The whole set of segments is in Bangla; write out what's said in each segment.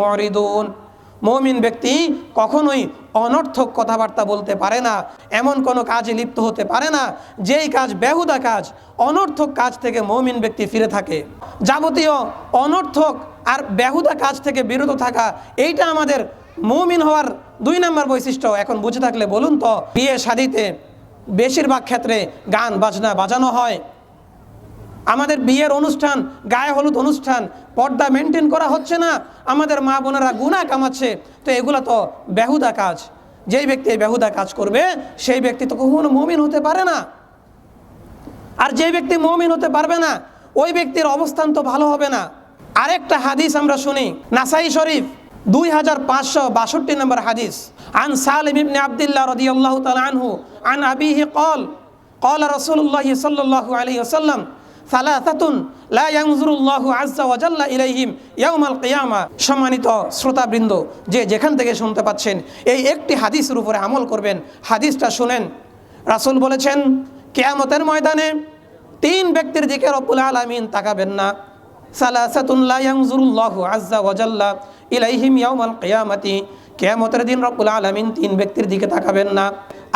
মুরিদুন মুমিন ব্যক্তি কখনোই অনর্থক কথাবার্তা বলতে পারে না, এমন কোনো কাজে লিপ্ত হতে পারে না, যেই কাজ বেহুদা কাজ, অনর্থক কাজ থেকে মমিন ব্যক্তি ফিরে থাকে। যাবতীয় অনর্থক আর বেহুদা কাজ থেকে বিরত থাকা, এইটা আমাদের মমিন হওয়ার দুই নম্বর বৈশিষ্ট্য। এখন বুঝে থাকলে বলুন তো, বিয়ে শাদিতে বেশিরভাগ ক্ষেত্রে গান, বাজনা বাজানো হয়। আমাদের বিয়ের অনুষ্ঠান গায়ে হলুদ অনুষ্ঠান পর্দা মেনটেন করা হচ্ছে না আমাদের মা বোনেরা গুণা কামাচ্ছে তো এগুলো তো বেহুদা কাজ যেই ব্যক্তি এই বেহুদা কাজ করবে সেই ব্যক্তি তো কখনো মমিন হতে পারে না আর যে ব্যক্তি মমিন হতে পারবে না ওই ব্যক্তির অবস্থান তো ভালো হবে না আরেকটা হাদিস আমরা শুনি নাসাই শরীফ দুই হাজার পাঁচশো বাষট্টি নম্বর হাদিস আন সালিম ইবনে আবদুল্লাহ রাদিয়াল্লাহু তাআলা আনহু আন আবিহি قال قال رسول الله صلى الله عليه وسلم সালাহাতুন লাংজুরুল্লাহ আজ্জা ওয়াজাল্লা ইলাইহিম ইয়াউমাল কিয়ামা। সম্মানিত শ্রোতাবৃন্দ, যে যেখান থেকে শুনতে পাচ্ছেন, এই একটি হাদিসের উপরে আমল করবেন। হাদিসটা শুনেন। রাসূল বলেছেন, কেয়ামতের ময়দানে তিন ব্যক্তির দিকে রব্বুল আলামিন তাকাবেন না। ইলাইহিম ইয়াউমাল কিয়ামাতি। কেয়ামতের দিন রব্বুল আলামিন তিন ব্যক্তির দিকে তাকাবেন না।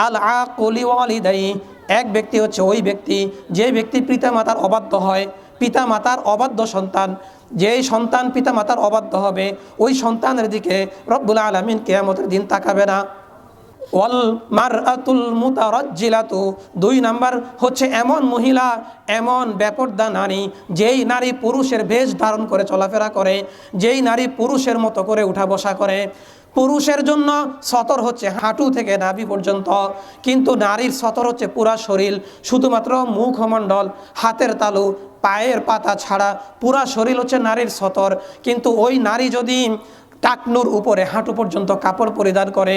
আল আলি ওয়ালিদাই এক ব্যক্তি হচ্ছে ওই ব্যক্তি, যে ব্যক্তি পিতামাতার অবাধ্য হয় পিতা মাতার অবাধ্য সন্তান, যেই সন্তান পিতা মাতার অবাধ্য হবে, ওই সন্তানের দিকে রব্বুল আলামিন কেয়ামতের দিন তাকাবে না। ওয়াল মারআতুল মুতারাজ্জিলাতু, দুই নাম্বার হচ্ছে এমন মহিলা, এমন ব্যাপরদা নারী, যেই নারী পুরুষের বেশ ধারণ করে চলাফেরা করে, যেই নারী পুরুষের মতো করে উঠা বসা করে। পুরুষের জন্য সতর হচ্ছে হাঁটু থেকে নাভি পর্যন্ত। কিন্তু নারীর সতর হচ্ছে পুরা শরীর, শুধুমাত্র মুখমণ্ডল, হাতের তালু, পায়ের পাতা ছাড়া পুরা শরীর হচ্ছে নারীর সতর। কিন্তু ওই নারী যদি টাকনুর উপরে হাঁটু পর্যন্ত কাপড় পরিধান করে।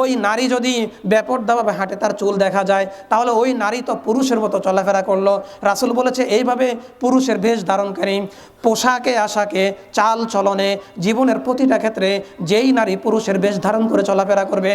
ওই নারী যদি ব্যাপরদাভাবে হাঁটে, তার চুল দেখা যায়, তাহলে ওই নারী তো পুরুষের মতো চলাফেরা করল। রাসুল বলেছে, এইভাবে পুরুষের বেশ ধারণকারী পোশাকে, আশাকে, চাল চলনে জীবনের প্রতিটা ক্ষেত্রে যেই নারী পুরুষের বেশ ধারণ করে চলাফেরা করবে,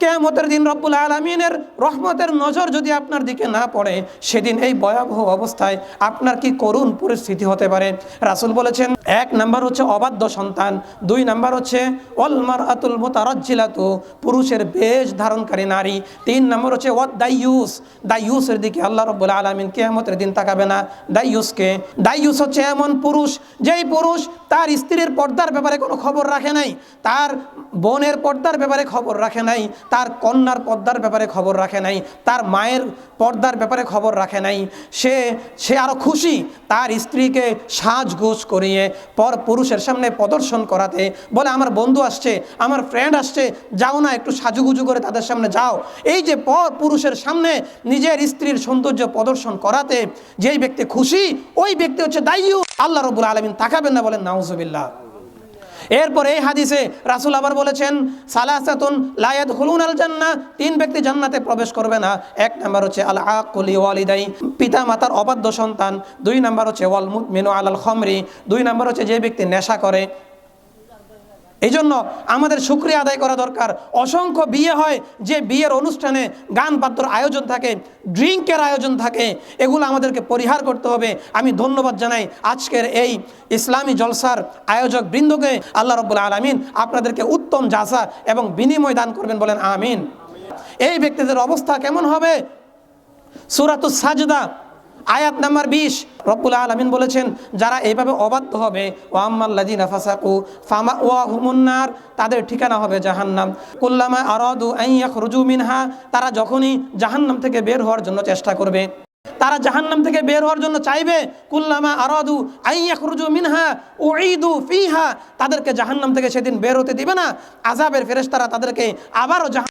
কেয়ামতের দিন রব্বুল আলমিনের রহমতের নজর যদি আপনার দিকে না পড়ে, সেদিন এই ভয়াবহ অবস্থায় আপনার কি করুণ পরিস্থিতি হতে পারে? রাসুল বলেছেন, এক নাম্বার হচ্ছে অবাধ্য সন্তান, দুই নাম্বার হচ্ছে অলমার আতুল মোতারজ্জিলাতু, পুরুষের বেশ ধারণকারী নারী। তিন নম্বর হচ্ছে, ওয়াদ দাইয়ুস। দাইয়ুসের দিকে আল্লাহ রব্বুল আলমিন কেয়ামতের দিন তাকাবে না। দাইয়ুসকে। দাইয়ুস হচ্ছে এমন পুরুষ, যেই পুরুষ তার স্ত্রীর পর্দার ব্যাপারে কোনো খবর রাখে নাই, তার বোনের পর্দার ব্যাপারে খবর রাখে নাই, তার কন্যার পর্দার ব্যাপারে খবর রাখে নাই, তার মায়ের পর্দার ব্যাপারে খবর রাখে নাই। সে সে আরও খুশি, তার স্ত্রীকে সাজগোজ করিয়ে, পর পুরুষের সামনে প্রদর্শন করাতে বলে, আমার বন্ধু আসছে, আমার ফ্রেন্ড আসছে, যাও না, একটু সাজুগুজু করে তাদের সামনে যাও। এই যে পর পুরুষের সামনে নিজের স্ত্রীর সৌন্দর্য প্রদর্শন করাতে যেই ব্যক্তি খুশি, ওই ব্যক্তি হচ্ছে দায়ু। আল্লাহ রবুল আলমিন তাকাবেন না, বলেন, নাউজুবিল্লাহ। এরপর এই হাদিসে রাসুল আবার বলেছেন, সালাসাতুন লায়াদ হুলুন আল জান্না তিন ব্যক্তি জান্নাতে প্রবেশ করবে না। এক নাম্বার হচ্ছে আল আকুলি ওয়ালিদাই পিতা মাতার অবাধ্য সন্তান। দুই নাম্বার হচ্ছে, ওয়াল মুমিনু আলাল খমরি। দুই নাম্বার হচ্ছে, যে ব্যক্তি নেশা করে এই জন্য আমাদের শুক্রিয়া আদায় করা দরকার। অসংখ্য বিয়ে হয় যে বিয়ের অনুষ্ঠানে গান বাদ্যর আয়োজন থাকে, ড্রিঙ্কের আয়োজন থাকে, এগুলো আমাদেরকে পরিহার করতে হবে। আমি ধন্যবাদ জানাই আজকের এই ইসলামী জলসার আয়োজক বৃন্দকে। আল্লাহ রব্বুল আলমিন আপনাদেরকে উত্তম জাসা এবং বিনিময় দান করবেন বলেন, আমিন। এই ব্যক্তিদের অবস্থা কেমন হবে? সুরাতুস সাজদা আয়াত নাম্বার বিশ, রব্বুল আলমিন বলেছেন, যারা এইভাবে অবাধ্য হবে ওয়াম্মাল্লাদিন ফাসাকু, ফামা ওয়া হুমুন্নার তাদের ঠিকানা হবে জাহান্নাম। কুল্লামা আরাদু আইয়াখ রুজু মিনহা, তারা যখনই জাহান্নাম থেকে বের হওয়ার জন্য চেষ্টা করবে। তারা জাহান্নাম থেকে বের হওয়ার জন্য চাইবে, কুল্লামা আরাদু রুজু মিনহা, উঈদু ফিহা, তাদেরকে জাহান্নাম থেকে সেদিন বের হতে দিবে না। আজাবের ফেরেশতারা তাদেরকে আবারও জাহান